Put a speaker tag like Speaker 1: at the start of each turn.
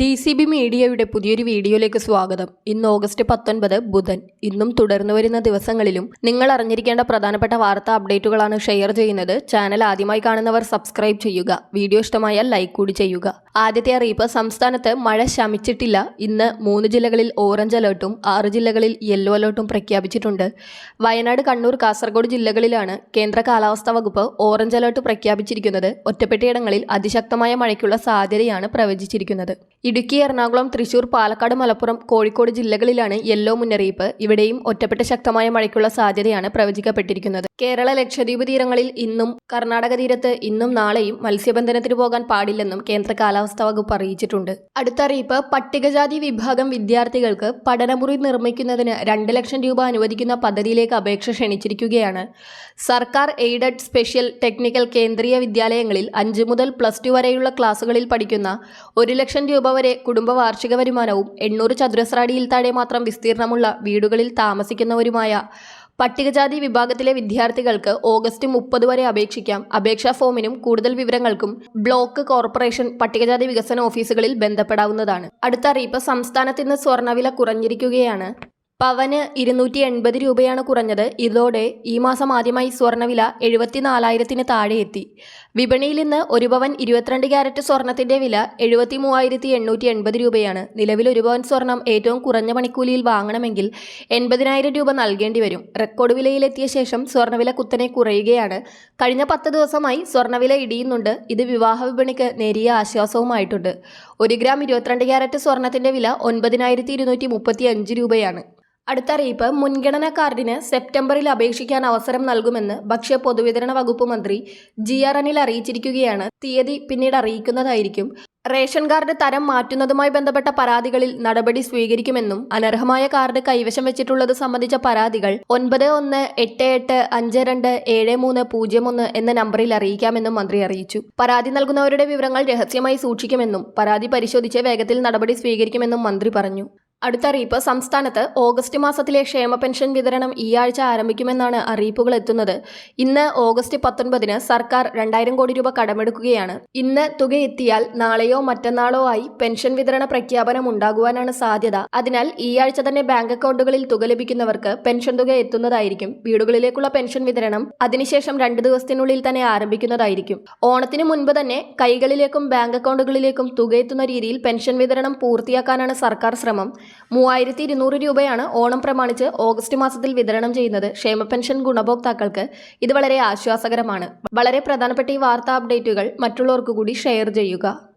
Speaker 1: D C B മീഡിയയുടെ പുതിയൊരു വീഡിയോയിലേക്ക് സ്വാഗതം. ഇന്ന് ഓഗസ്റ്റ് പത്തൊൻപത് ബുധൻ. ഇന്നും തുടർന്നു വരുന്ന ദിവസങ്ങളിലും നിങ്ങൾ അറിഞ്ഞിരിക്കേണ്ട പ്രധാനപ്പെട്ട വാർത്താ അപ്ഡേറ്റുകളാണ് ഷെയർ ചെയ്യുന്നത്. ചാനൽ ആദ്യമായി കാണുന്നവർ സബ്സ്ക്രൈബ് ചെയ്യുക. വീഡിയോ ഇഷ്ടമായാൽ ലൈക്ക് കൂടി ചെയ്യുക. ആദ്യത്തെ അറിയിപ്പ് സംസ്ഥാനത്ത് മഴ ശമിച്ചിട്ടില്ല. ഇന്ന് മൂന്ന് ജില്ലകളിൽ ഓറഞ്ച് അലേർട്ടും ആറ് ജില്ലകളിൽ യെല്ലോ അലേർട്ടും പ്രഖ്യാപിച്ചിട്ടുണ്ട്. വയനാട് കണ്ണൂർ കാസർഗോഡ് ജില്ലകളിലാണ് കേന്ദ്ര കാലാവസ്ഥാ വകുപ്പ് ഓറഞ്ച് അലേർട്ട് പ്രഖ്യാപിച്ചിരിക്കുന്നത്. ഒറ്റപ്പെട്ടയിടങ്ങളിൽ അതിശക്തമായ മഴയ്ക്കുള്ള സാധ്യതയാണ് പ്രവചിച്ചിരിക്കുന്നത്. ഇടുക്കി എറണാകുളം തൃശൂർ പാലക്കാട് മലപ്പുറം കോഴിക്കോട് ജില്ലകളിലാണ് യെല്ലോ മുന്നറിയിപ്പ്. ഇവിടെയും ഒറ്റപ്പെട്ട ശക്തമായ മഴയ്ക്കുള്ള സാധ്യതയാണ് പ്രവചിക്കപ്പെട്ടിരിക്കുന്നത്. കേരള ലക്ഷദ്വീപ് തീരങ്ങളിൽ ഇന്നും കർണാടക തീരത്ത് ഇന്നും നാളെയും മത്സ്യബന്ധനത്തിന് പോകാൻ പാടില്ലെന്നും കേന്ദ്ര കാലാവസ്ഥാ വകുപ്പ് അറിയിച്ചിട്ടുണ്ട്. അടുത്ത അറിയിപ്പ് പട്ടികജാതി വിഭാഗം വിദ്യാർത്ഥികൾക്ക് പഠനമുറി നിർമ്മിക്കുന്നതിന് രണ്ട് ലക്ഷം രൂപ അനുവദിക്കുന്ന പദ്ധതിയിലേക്ക് അപേക്ഷ ക്ഷണിച്ചിരിക്കുകയാണ്. സർക്കാർ എയ്ഡഡ് സ്പെഷ്യൽ ടെക്നിക്കൽ കേന്ദ്രീയ വിദ്യാലയങ്ങളിൽ അഞ്ച് മുതൽ പ്ലസ് ടു വരെയുള്ള ക്ലാസുകളിൽ പഠിക്കുന്ന ഒരു ലക്ഷം രൂപ വരെ കുടുംബ വാർഷിക വരുമാനവും എണ്ണൂറ് ചതുരശ്ര അടിയിൽ താഴെ മാത്രം വിസ്തീർണമുള്ള വീടുകളിൽ താമസിക്കുന്നവരുമായ പട്ടികജാതി വിഭാഗത്തിലെ വിദ്യാർത്ഥികൾക്ക് ഓഗസ്റ്റ് മുപ്പത് വരെ അപേക്ഷിക്കാം. അപേക്ഷാ ഫോമിനും കൂടുതൽ വിവരങ്ങൾക്കും ബ്ലോക്ക് കോർപ്പറേഷൻ പട്ടികജാതി വികസന ഓഫീസുകളിൽ ബന്ധപ്പെടാവുന്നതാണ്. അടുത്ത അറിയിപ്പ് സംസ്ഥാനത്ത് ഇന്ന് സ്വർണവില കുറഞ്ഞിരിക്കുകയാണ്. പവന് ഇരുന്നൂറ്റി എൺപത് രൂപയാണ് കുറഞ്ഞത്. ഇതോടെ ഈ മാസം ആദ്യമായി സ്വർണവില എഴുപത്തിനാലായിരത്തിന് താഴെ എത്തി. വിപണിയിൽ ഇന്ന് ഒരു പവൻ ഇരുപത്തിരണ്ട് ക്യാരറ്റ് സ്വർണത്തിന്റെ വില എഴുപത്തി മൂവായിരത്തി എണ്ണൂറ്റി എൺപത് രൂപയാണ്. നിലവിൽ ഒരു പവൻ സ്വർണം ഏറ്റവും കുറഞ്ഞ പണിക്കൂലിയിൽ വാങ്ങണമെങ്കിൽ എൺപതിനായിരം രൂപ നൽകേണ്ടി വരും. റെക്കോർഡ് വിലയിലെത്തിയ ശേഷം സ്വർണവില കുത്തനെ കുറയുകയാണ്. കഴിഞ്ഞ പത്ത് ദിവസമായി സ്വർണവില ഇടിയുന്നുണ്ട്. ഇത് വിവാഹ വിപണിക്ക് നേരിയ ആശ്വാസവുമായിട്ടുണ്ട്. ഒരു ഗ്രാം ഇരുപത്തിരണ്ട് ക്യാരറ്റ് സ്വർണത്തിന്റെ വില ഒൻപതിനായിരത്തി ഇരുന്നൂറ്റി മുപ്പത്തി അഞ്ച് രൂപയാണ്. അടുത്ത അറിയിപ്പ് മുൻഗണനാ കാർഡിന് സെപ്റ്റംബറിൽ അപേക്ഷിക്കാൻ അവസരം നൽകുമെന്ന് ഭക്ഷ്യ പൊതുവിതരണ വകുപ്പ് മന്ത്രി ജി ആർ അനിൽ അറിയിച്ചിരിക്കുകയാണ്. തീയതി പിന്നീട് അറിയിക്കുന്നതായിരിക്കും. റേഷൻ കാർഡ് തരം മാറ്റുന്നതുമായി ബന്ധപ്പെട്ട പരാതികളിൽ നടപടി സ്വീകരിക്കുമെന്നും അനർഹമായ കാർഡ് കൈവശം വെച്ചിട്ടുള്ളത് സംബന്ധിച്ച പരാതികൾ ഒൻപത് ഒന്ന് എട്ട് എട്ട് അഞ്ച് രണ്ട് ഏഴ് മൂന്ന് പൂജ്യം ഒന്ന് എന്ന നമ്പറിൽ അറിയിക്കാമെന്നും മന്ത്രി അറിയിച്ചു. പരാതി നൽകുന്നവരുടെ വിവരങ്ങൾ രഹസ്യമായി സൂക്ഷിക്കുമെന്നും പരാതി പരിശോധിച്ച് വേഗത്തിൽ നടപടി സ്വീകരിക്കുമെന്നും മന്ത്രി പറഞ്ഞു. അടുത്ത അറിയിപ്പ് സംസ്ഥാനത്ത് ഓഗസ്റ്റ് മാസത്തിലെ ക്ഷേമ പെൻഷൻ വിതരണം ഈ ആഴ്ച ആരംഭിക്കുമെന്നാണ് അറിയിപ്പുകൾ എത്തുന്നത്. ഇന്ന് ഓഗസ്റ്റ് പത്തൊൻപതിന് സർക്കാർ രണ്ടായിരം കോടി രൂപ കടമെടുക്കുകയാണ്. ഇന്ന് തുക എത്തിയാൽ നാളെയോ മറ്റന്നാളോ ആയി പെൻഷൻ വിതരണ പ്രഖ്യാപനം ഉണ്ടാകുവാനാണ് സാധ്യത. അതിനാൽ ഈ ആഴ്ച തന്നെ ബാങ്ക് അക്കൗണ്ടുകളിൽ തുക ലഭിക്കുന്നവർക്ക് പെൻഷൻ തുക എത്തുന്നതായിരിക്കും. വീടുകളിലേക്കുള്ള പെൻഷൻ വിതരണം അതിനുശേഷം രണ്ട് ദിവസത്തിനുള്ളിൽ തന്നെ ആരംഭിക്കുന്നതായിരിക്കും. ഓണത്തിന് മുൻപ് തന്നെ കൈകളിലേക്കും ബാങ്ക് അക്കൗണ്ടുകളിലേക്കും തുക എത്തുന്ന രീതിയിൽ പെൻഷൻ വിതരണം പൂർത്തിയാക്കാനാണ് സർക്കാർ ശ്രമം. മൂവായിരത്തി ഇരുന്നൂറ് രൂപയാണ് ഓണം പ്രമാണിച്ച് ഓഗസ്റ്റ് മാസത്തിൽ വിതരണം ചെയ്യുന്നത്. ക്ഷേമ പെൻഷൻ ഗുണഭോക്താക്കൾക്ക് ഇത് വളരെ ആശ്വാസകരമാണ്. വളരെ പ്രധാനപ്പെട്ട ഈ വാർത്താ അപ്ഡേറ്റുകൾ മറ്റുള്ളവർക്ക് കൂടി ഷെയർ ചെയ്യുക.